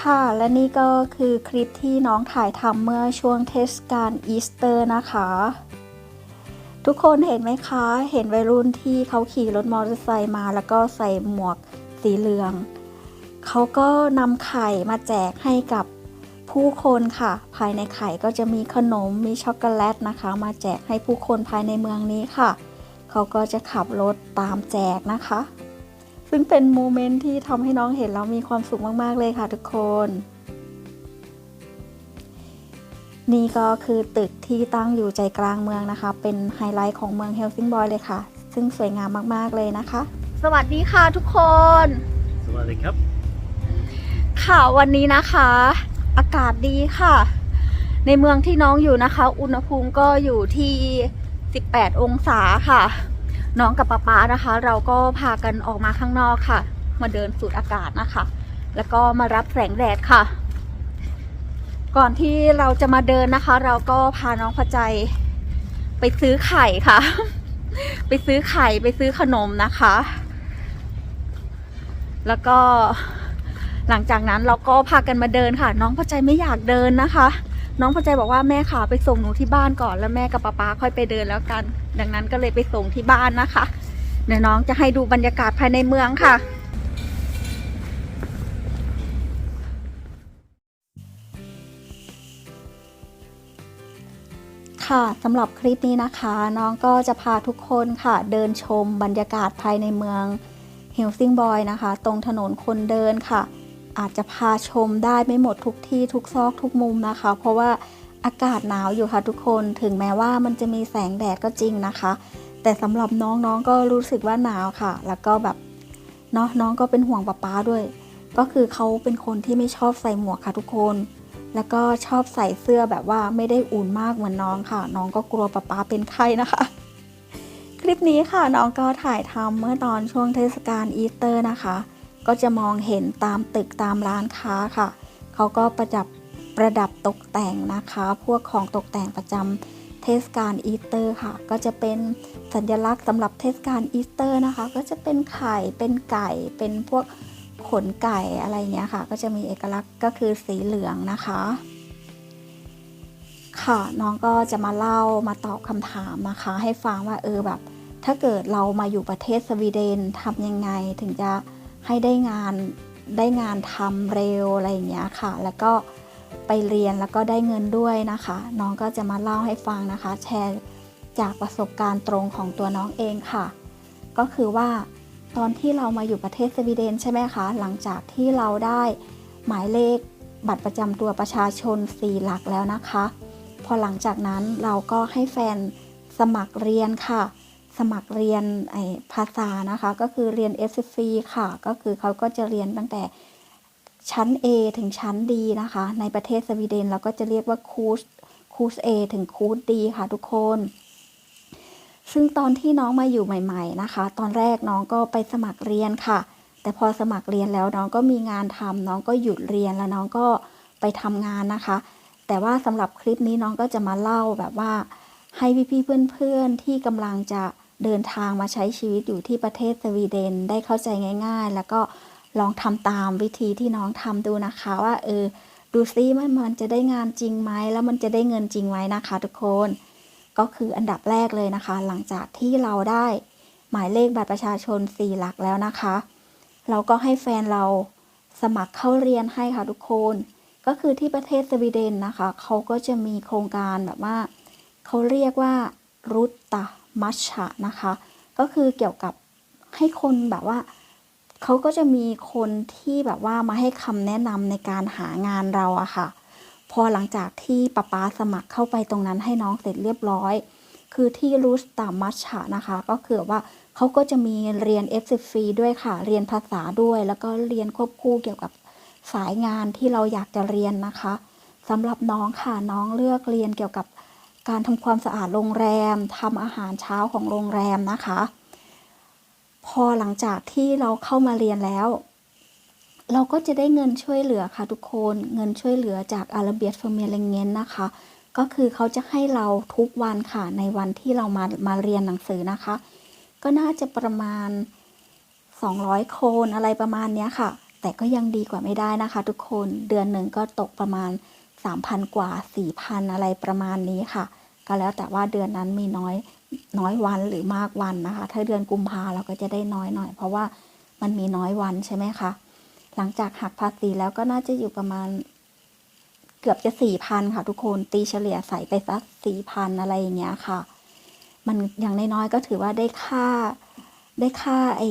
ค่ะและนี่ก็คือคลิปที่น้องถ่ายทำเมื่อช่วงเทศกาลอีสเตอร์นะคะ ทุกคนเห็นไหมคะ เห็นวัยรุ่นที่เขาขี่รถมอเตอร์ไซค์มา แล้วก็ใส่หมวกสีเหลือง เขาก็นำไข่มาแจกให้กับผู้คนค่ะ ภายในไข่ก็จะมีขนมมีช็อกโกแลตนะคะ มาแจกให้ผู้คนภายในเมืองนี้ค่ะ เขาก็จะขับรถตามแจกนะคะ ซึ่งเป็นโมเมนต์ที่ทำให้น้องเห็นแล้วมีความสุขมาก ๆ เลยค่ะทุกคน นี่ก็คือตึกที่ตั้งอยู่ใจกลางเมืองนะคะ เป็นไฮไลท์ของเมืองเฮลซิงบอยเลยค่ะ ซึ่งสวยงามมาก ๆ เลยนะคะ สวัสดีค่ะทุกคน สวัสดีครับ ค่ะวันนี้นะคะ อากาศดีค่ะ ในเมืองที่น้องอยู่นะคะ อุณหภูมิก็อยู่ที่ 18 องศาค่ะ น้องกับป๊าป๊านะคะ เราก็พากันออกมาข้างนอกค่ะ มาเดินสูดอากาศนะคะ แล้วก็มารับแสงแดดค่ะ ก่อนที่เราจะมาเดินนะคะ เราก็พาน้องพอใจไปซื้อไข่ค่ะ ไปซื้อไข่ไปซื้อขนมนะคะ แล้วก็หลังจากนั้นเราก็พากันมาเดินค่ะ น้องพอใจไม่อยากเดินนะคะ น้องพอใจบอกว่าแม่ขาไปส่งหนูที่บ้านก่อน แล้วแม่กับป๊าป๊าค่อยไปเดินแล้วกัน ดังนั้นก็เลยไปส่งที่บ้านนะคะ เดี๋ยวน้องจะให้ดูบรรยากาศภายในเมืองค่ะค่ะสำหรับคลิปนี้นะคะ น้องก็จะพาทุกคนค่ะ เดินชมบรรยากาศภายในเมืองเฮลซิงบอยนะคะ ตรงถนนคนเดินค่ะ อาจจะพาชมได้ไม่หมดทุกที่ทุกซอกทุกมุมนะคะ เพราะว่าอากาศหนาวอยู่ค่ะทุกคนถึงแม้ว่ามันจะมีแสงแดดก็จริงนะคะ แต่สำหรับน้องๆก็รู้สึกว่าหนาวค่ะ แล้วก็แบบเนาะน้องก็เป็นห่วงป๊าป๊าด้วย ก็คือเขาเป็นคนที่ไม่ชอบใส่หมวกค่ะทุกคน แล้วก็ชอบใส่เสื้อแบบว่าไม่ได้อุ่นมากเหมือนน้องค่ะ น้องก็กลัวป๊าป๊าเป็นไข้นะคะ คลิปนี้ค่ะน้องก็ถ่ายทำเมื่อตอนช่วงเทศกาลอีสเตอร์นะคะ ก็จะมองเห็นตามตึกตามร้านค้าค่ะ เขาก็ประดับประดับตกแต่งนะคะ พวกของตกแต่งประจำเทศกาลอีสเตอร์ค่ะ ก็จะเป็นสัญลักษณ์สำหรับเทศกาลอีสเตอร์นะคะ ก็จะเป็นไข่ เป็นไก่ เป็นพวกขนไก่อะไรเงี้ยค่ะ ก็จะมีเอกลักษณ์ก็คือสีเหลืองนะคะ ค่ะน้องก็จะมาเล่ามาตอบคำถามนะคะ ให้ฟังว่าเออแบบ ถ้าเกิดเรามาอยู่ประเทศสวีเดนทำยังไงถึงจะ ให้ได้งานได้งานทำเร็วอะไรอย่างเงี้ยค่ะ แล้วก็ไปเรียนแล้วก็ได้เงินด้วยนะคะ น้องก็จะมาเล่าให้ฟังนะคะ แชร์จากประสบการณ์ตรงของตัวน้องเองค่ะ ก็คือว่าตอนที่เรามาอยู่ประเทศสวีเดนใช่ไหมคะ หลังจากที่เราได้หมายเลขบัตรประจำตัวประชาชน 4 หลักแล้วนะคะ พอหลังจากนั้นเราก็ให้แฟนสมัครเรียนค่ะ สมัครเรียนไอภาษานะคะ ก็คือเรียน s f ค่ะ ก็คือเขาก็จะเรียนตั้งแต่ชั้น A ถึงชั้น D นะคะ ในประเทศสวีเดนเราก็จะเรียกว่าคูสคูส A ถึงคูส D ค่ะทุกคน ซึ่งตอนที่น้องมาอยู่ใหม่ ๆ นะคะ ตอนแรกน้องก็ไปสมัครเรียนค่ะ แต่พอสมัครเรียนแล้วน้องก็มีงานทำน้องก็หยุดเรียนแล้วน้องก็ไปทำงานนะคะ แต่ว่าสำหรับคลิปนี้น้องก็จะมาเล่าแบบว่าให้พี่ๆเพื่อนๆที่กำลังจะ เดินทางมาใช้ชีวิตอยู่ที่ประเทศสวีเดนได้เข้าใจง่าย ๆ แล้วก็ลองทำตามวิธีที่น้องทำดูนะคะว่าเออดูซิมันมันจะได้งานจริงไหมแล้วมันจะได้เงินจริงไหมนะคะ ทุกคน ก็คืออันดับแรกเลยนะคะ หลังจากที่เราได้หมายเลขบัตรประชาชน 4 หลักแล้วนะคะ เราก็ให้แฟนเราสมัครเข้าเรียนให้ค่ะทุกคน ก็คือที่ประเทศสวีเดนนะคะ เขาก็จะมีโครงการแบบว่า เขาเรียกว่ารุตตะ มัชชะนะคะ ก็คือเกี่ยวกับให้คนแบบว่าเขาก็จะมีคนที่แบบว่ามาให้คำแนะนำในการหางานเราอะค่ะ พอหลังจากที่ป้าป๊าสมัครเข้าไปตรงนั้นให้น้องเสร็จเรียบร้อย คือที่รุตตะมัชชะนะคะ ก็คือว่าเขาก็จะมีเรียน f อ f ด้วยค่ะ เรียนภาษาด้วย แล้วก็เรียนควบคู่เกี่ยวกับสายงานที่เราอยากจะเรียนนะคะสำหรับน้องค่ะน้องเลือกเรียนเกี่ยวกับ การทำความสะอาดโรงแรมทำอาหารเช้าของโรงแรมนะคะ พอหลังจากที่เราเข้ามาเรียนแล้ว เราก็จะได้เงินช่วยเหลือค่ะทุกคนเงินช่วยเหลือจากอาราเบียเฟอร์เมเลเงนนะคะ ก็คือเขาจะให้เราทุกวันค่ะในวันที่เรามามาเรียนหนังสือนะคะ ก็น่าจะประมาณ 200โคนอะไรประมาณนี้ค่ะ แต่ก็ยังดีกว่าไม่ได้นะคะ ทุกคนเดือนหนึ่งก็ตกประมาณ 3,000 กว่า 4,000 อะไรประมาณนี้ค่ะ ก็แล้วแต่ว่าเดือนนั้นมีน้อยน้อยวันหรือมากวันนะคะ ถ้าเดือนกุมภาเราก็จะได้น้อยหน่อย เพราะว่ามันมีน้อยวันใช่ไหมคะ หลังจากหักภาษีแล้วก็น่าจะอยู่ประมาณเกือบจะสี่พันค่ะ ทุกคนตีเฉลี่ยใส่ไปสักสี่พันอะไรอย่างเงี้ยค่ะ มันอย่างน้อยๆก็ถือว่าได้ค่าได้ค่าไอ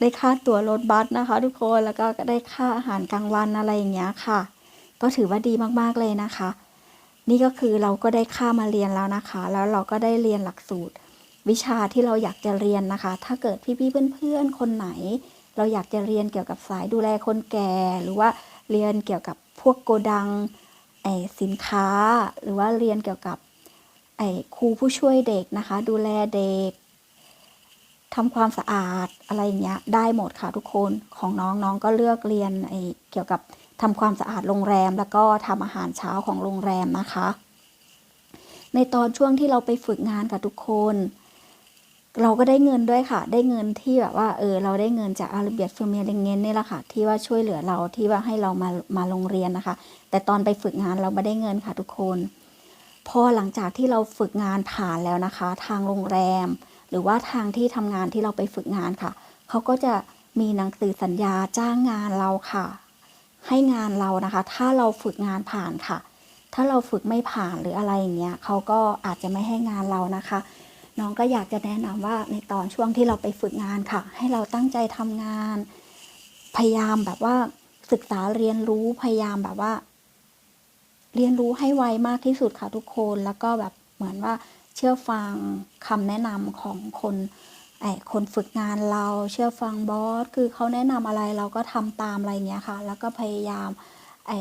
ได้ค่าตั๋วรถบัสนะคะ ทุกคนแล้วก็ได้ค่าอาหารกลางวันอะไรอย่างเงี้ยค่ะ ก็ถือว่าดีมากๆเลยนะคะ นี่ก็คือเราก็ได้ค่ามาเรียนแล้วนะคะ แล้วเราก็ได้เรียนหลักสูตร วิชาที่เราอยากจะเรียนนะคะ ถ้าเกิดพี่ๆเพื่อนๆคนไหน เราอยากจะเรียนเกี่ยวกับสายดูแลคนแก่ หรือว่าเรียนเกี่ยวกับพวกโกดังไอสินค้า หรือว่าเรียนเกี่ยวกับไอครูผู้ช่วยเด็กนะคะ ดูแลเด็กทำความสะอาดอะไรอย่างเงี้ยได้หมดค่ะทุกคนของน้องน้องก็เลือกเรียนไอเกี่ยวกับ ทำความสะอาดโรงแรม แล้วก็ทำอาหารเช้าของโรงแรมนะคะ ในตอนช่วงที่เราไปฝึกงานกับทุกคน เราก็ได้เงินด้วยค่ะ ได้เงินที่แบบว่าเออเราได้เงินจากอาราเบียเฟอร์เมียเลงเงนนี่แหละค่ะ ที่ว่าช่วยเหลือเราที่ว่าให้เรามามาโรงเรียนนะคะ แต่ตอนไปฝึกงานเราไม่ได้เงินค่ะทุกคน พอหลังจากที่เราฝึกงานผ่านแล้วนะคะ ทางโรงแรม หรือว่าทางที่ทำงานที่เราไปฝึกงานค่ะเขาก็จะมีหนังสือสัญญาจ้างงานเราค่ะ ให้งานเรานะคะ ถ้าเราฝึกงานผ่านค่ะ ถ้าเราฝึกไม่ผ่านหรืออะไรอย่างเงี้ยเขาก็อาจจะไม่ให้งานเรานะคะ น้องก็อยากจะแนะนำว่าในตอนช่วงที่เราไปฝึกงานค่ะ ให้เราตั้งใจทำงาน พยายามแบบว่าศึกษาเรียนรู้พยายามแบบว่า เรียนรู้ให้ไวมากที่สุดค่ะทุกคนแล้วก็แบบเหมือนว่าเชื่อฟังคำแนะนำของคน ไอคนฝึกงานเราเชื่อฟังบอสคือเขาแนะนำอะไรเราก็ทำตามอะไรเงี้ยค่ะ แล้วก็พยายามไอ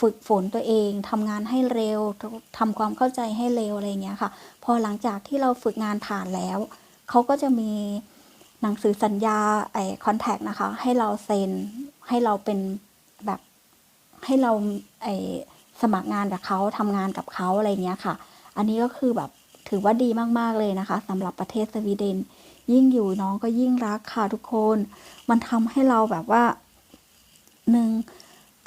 ฝึกฝนตัวเองทำงานให้เร็วทำความเข้าใจให้เร็วอะไรเงี้ยค่ะ พอหลังจากที่เราฝึกงานผ่านแล้วเขาก็จะมีหนังสือสัญญาไอ้คอนแทคนะคะ ให้เราเซ็นให้เราเป็นแบบให้เราไอสมัครงานกับเขาทำงานกับเขาอะไรเงี้ยค่ะ อันนี้ก็คือแบบถือว่าดีมาก ๆ เลยนะคะสำหรับประเทศสวีเดน ยิ่งอยู่น้องก็ยิ่งรักค่ะทุกคน มันทำให้เราแบบว่าหนึ่ง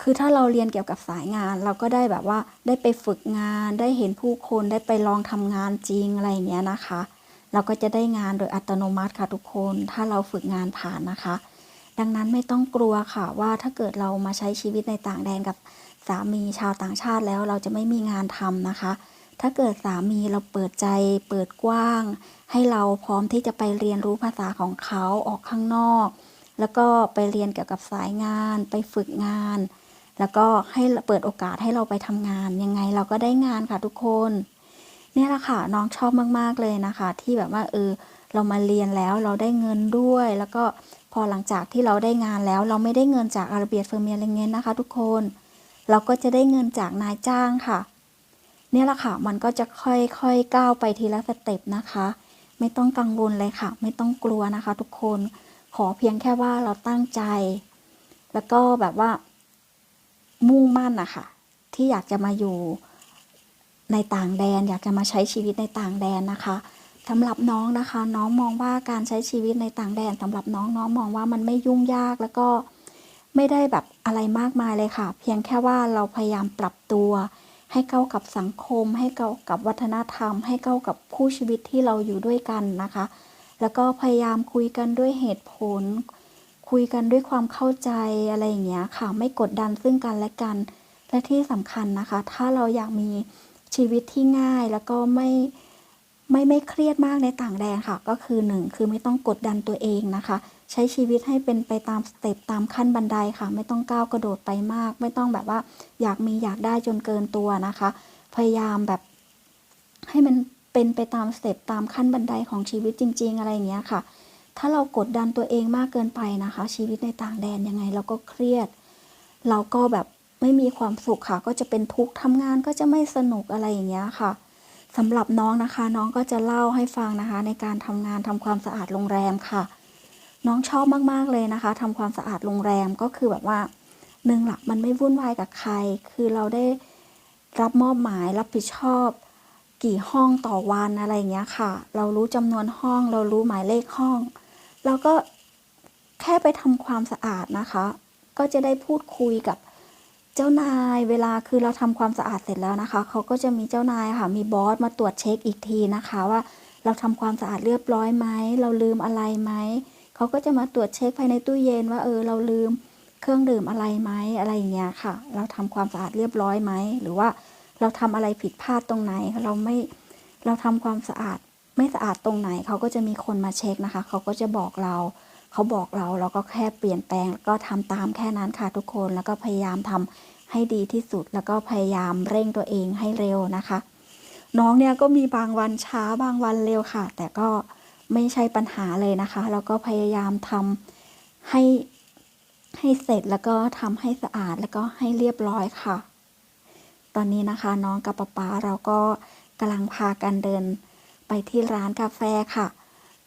คือถ้าเราเรียนเกี่ยวกับสายงาน เราก็ได้แบบว่าได้ไปฝึกงานได้เห็นผู้คนได้ไปลองทำงานจริงอะไรอย่างเงี้ยนะคะ เราก็จะได้งานโดยอัตโนมัติค่ะทุกคน ถ้าเราฝึกงานผ่านนะคะ ดังนั้นไม่ต้องกลัวค่ะว่าถ้าเกิดเรามาใช้ชีวิตในต่างแดนกับสามีชาวต่างชาติแล้วเราจะไม่มีงานทำนะคะ ถ้าเกิดสามีเราเปิดใจเปิดกว้าง ให้เราพร้อมที่จะไปเรียนรู้ภาษาของเขาออกข้างนอก แล้วก็ไปเรียนเกี่ยวกับสายงาน ไปฝึกงาน แล้วก็ให้เปิดโอกาสให้เราไปทำงาน ยังไงเราก็ได้งานค่ะทุกคนเนี่ยแหละค่ะน้องชอบมาก ๆ เลยนะคะ ที่แบบว่าเออเรามาเรียนแล้วเราได้เงินด้วย แล้วก็พอหลังจากที่เราได้งานแล้ว เราไม่ได้เงินจากอาราเบียเฟอร์เมียเลงเงนนะคะ ทุกคน เราก็จะได้เงินจากนายจ้างค่ะ เนี่ยแหละค่ะ มันก็จะค่อยๆก้าวไปทีละสเต็ปนะคะ ไม่ต้องกังวลเลยค่ะ ไม่ต้องกลัวนะคะ ทุกคน ขอเพียงแค่ว่าเราตั้งใจ แล้วก็แบบว่า มุ่งมั่นนะคะที่อยากจะมาอยู่ในต่างแดน อยากจะมาใช้ชีวิตในต่างแดนนะคะสำหรับน้องนะคะ น้องมองว่าการใช้ชีวิตในต่างแดนสำหรับน้องน้องมองว่ามันไม่ยุ่งยากแล้วก็ไม่ได้แบบอะไรมากมายเลยค่ะ เพียงแค่ว่าเราพยายามปรับตัว ให้เข้ากับสังคม ให้เข้ากับวัฒนธรรม ให้เข้ากับคู่ชีวิตที่เราอยู่ด้วยกันนะคะ แล้วก็พยายามคุยกันด้วยเหตุผล คุยกันด้วยความเข้าใจอะไรอย่างเงี้ยค่ะ ไม่กดดันซึ่งกันและกัน และที่สำคัญนะคะ ถ้าเราอยากมีชีวิตที่ง่ายแล้วก็ไม่ไม่ไม่เครียดมากในต่างแดนค่ะ ก็คือหนึ่งคือไม่ต้องกดดันตัวเองนะคะ ใช้ชีวิตให้เป็นไปตามสเต็ปตามขั้นบันไดค่ะ ไม่ต้องก้าวกระโดดไปมาก ไม่ต้องแบบว่าอยากมีอยากได้จนเกินตัวนะคะ พยายามแบบ ให้มันเป็นไปตามสเต็ปตามขั้นบันไดของชีวิตจริง ๆ อะไรอย่างเงี้ยค่ะ ถ้าเรากดดันตัวเองมากเกินไปนะคะ ชีวิตในต่างแดนยังไงเราก็เครียด เราก็แบบไม่มีความสุขค่ะ ก็จะเป็นทุกข์ทำงานก็จะไม่สนุกอะไรอย่างเงี้ยค่ะสำหรับน้องนะคะ น้องก็จะเล่าให้ฟังนะคะ ในการทำงานทำความสะอาดโรงแรมค่ะ น้องชอบมาก ๆ เลยนะคะทำความสะอาดโรงแรมก็คือแบบว่าหนึ่งหลักมันไม่วุ่นวายกับใคร คือเราได้รับมอบหมายรับผิดชอบ กี่ห้องต่อวันอะไรอย่างเงี้ยค่ะ เรารู้จำนวนห้อง เรารู้หมายเลขห้องเราก็แค่ไปทำความสะอาดนะคะ ก็จะได้พูดคุยกับเจ้านายเวลาคือเราทำความสะอาดเสร็จแล้วนะคะเขาก็จะมีเจ้านายค่ะมีบอสมาตรวจเช็คอีกทีนะคะว่าเราทำความสะอาดเรียบร้อยไหมเราลืมอะไรไหม เขาก็จะมาตรวจเช็คภายในตู้เย็นว่าเออเราลืมเครื่องดื่มอะไรไหมอะไรอย่างเงี้ยค่ะ เราทำความสะอาดเรียบร้อยไหมหรือว่าเราทำอะไรผิดพลาดตรงไหน เราไม่เราทำความสะอาดไม่สะอาดตรงไหน เขาก็จะมีคนมาเช็คนะคะ เขาก็จะบอกเรา เขาบอกเราเราก็แค่เปลี่ยนแปลงแล้วก็ทำตามแค่นั้นค่ะทุกคนแล้วก็พยายามทำให้ดีที่สุดแล้วก็พยายามเร่งตัวเองให้เร็วนะคะ น้องเนี่ยก็มีบางวันช้าบางวันเร็วค่ะ แต่ก็ ไม่ใช่ปัญหาเลยนะคะ แล้วก็พยายามทำให้ให้เสร็จแล้วก็ทำให้สะอาดแล้วก็ให้เรียบร้อยค่ะ ตอนนี้นะคะน้องกับป๊าป๊าเราก็กำลังพากันเดินไปที่ร้านกาแฟค่ะ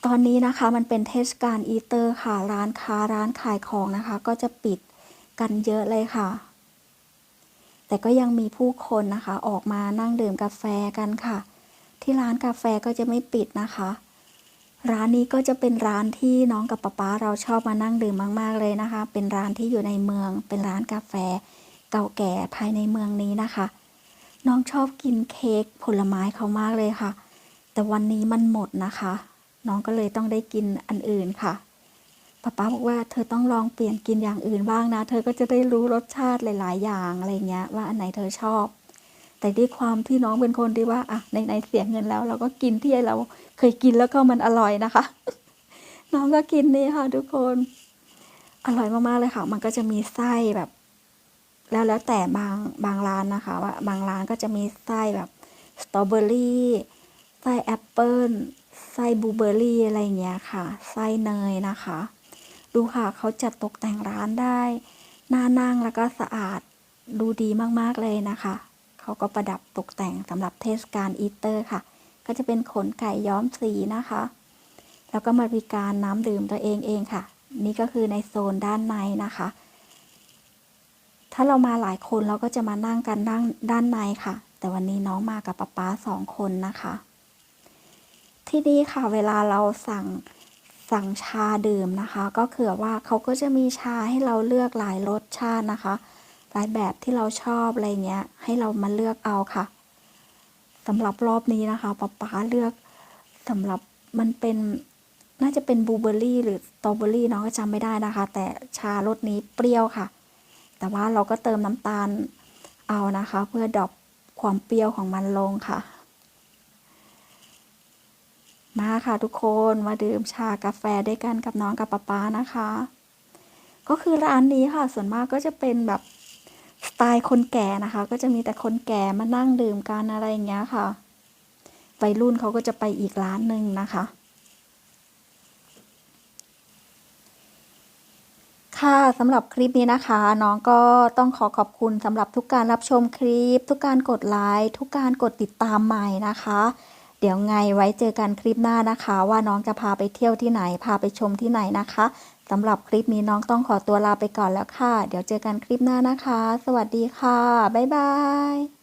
ตอนนี้นะคะมันเป็นเทศกาลอีเตอร์ค่ะ ร้านค้าร้านขายของนะคะ ก็จะปิดกันเยอะเลยค่ะ แต่ก็ยังมีผู้คนนะคะ ออกมานั่งดื่มกาแฟกันค่ะ ที่ร้านกาแฟก็จะไม่ปิดนะคะ ร้านนี้ก็จะเป็นร้านที่น้องกับป๊าป๊าเราชอบมานั่งดื่มมาก ๆเลยนะคะ เป็นร้านที่อยู่ในเมือง เป็นร้านกาแฟ เก่าแก่ภายในเมืองนี้นะคะ น้องชอบกินเค้กผลไม้เขามากเลยค่ะ แต่วันนี้มันหมดนะคะ น้องก็เลยต้องได้กินอันอื่นค่ะป๊าป๊าบอกว่าเธอต้องลองเปลี่ยนกินอย่างอื่นบ้างนะ เธอก็จะได้รู้รสชาติหลาย ๆ อย่างอะไรเงี้ยว่าอันไหนเธอชอบ แต่ด้วยความที่น้องเป็นคนที่ว่าอะในในเสียเงินแล้ว เราก็กินที่เราเคยกินแล้วก็มันอร่อยนะคะ น้องก็กินนี่ค่ะ ทุกคน อร่อยมากๆเลยค่ะ มันก็จะมีไส้แบบ แล้วแล้วแต่บางบางร้านนะคะว่าบางร้านก็จะมีไส้แบบสตรอเบอรี่ไส้แอปเปิลไส้บลูเบอร์รี่อะไรอย่างเงี้ยค่ะ ไส้เนยนะคะ ดูค่ะเขาจัดตกแต่งร้านได้น่านั่งแล้วก็สะอาดดูดีมากๆเลยนะคะ เขาก็ประดับตกแต่งสำหรับเทศกาลอีสเตอร์ค่ะ ก็จะเป็นขนไก่ย้อมสีนะคะ แล้วก็มาบริการน้ำดื่มตัวเองเองค่ะ นี่ก็คือในโซนด้านในนะคะ ถ้าเรามาหลายคนเราก็จะมานั่งกันด้านด้านในค่ะ แต่วันนี้น้องมากับป๊าป๊าสองคนนะคะ ที่นี่ค่ะเวลาเราสั่งสั่งชาดื่มนะคะ ก็คือว่าเขาก็จะมีชาให้เราเลือกหลายรสชาตินะคะ ลายแบบที่เราชอบอะไรเงี้ย ให้เรามาเลือกเอาค่ะสำหรับรอบนี้นะคะป๊าป๊าเลือกสำหรับมันเป็นน่าจะเป็นบลูเบอร์รี่หรือสตรอเบอรี่น้องก็จำไม่ได้นะคะ แต่ชารสนี้เปรี้ยวค่ะ แต่ว่าเราก็เติมน้ำตาลเอานะคะ เพื่อดรอปความเปรี้ยวของมันลงค่ะ มาค่ะทุกคนมาดื่มชากาแฟด้วยกันกับน้องกับป๊าป๊านะคะ ก็คือร้านนี้ค่ะส่วนมากก็จะเป็นแบบ ไตล์คนแก่นะคะ ก็จะมีแต่คนแก่มานั่งดื่มกันอะไรอย่างเงี้ยค่ะวัยรุ่นเขาก็จะไปอีกร้านหนึ่งนะคะ ค่ะสำหรับคลิปนี้นะคะ น้องก็ต้องขอขอบคุณสำหรับทุกการรับชมคลิป ทุกการกดไลค์ทุกการกดติดตามใหม่นะคะ เดี๋ยวไงไว้เจอกันคลิปหน้านะคะ ว่าน้องจะพาไปเที่ยวที่ไหนพาไปชมที่ไหนนะคะ สำหรับคลิปนี้น้องต้องขอตัวลาไปก่อนแล้วค่ะ เดี๋ยวเจอกันคลิปหน้านะคะ สวัสดีค่ะ บ๊ายบาย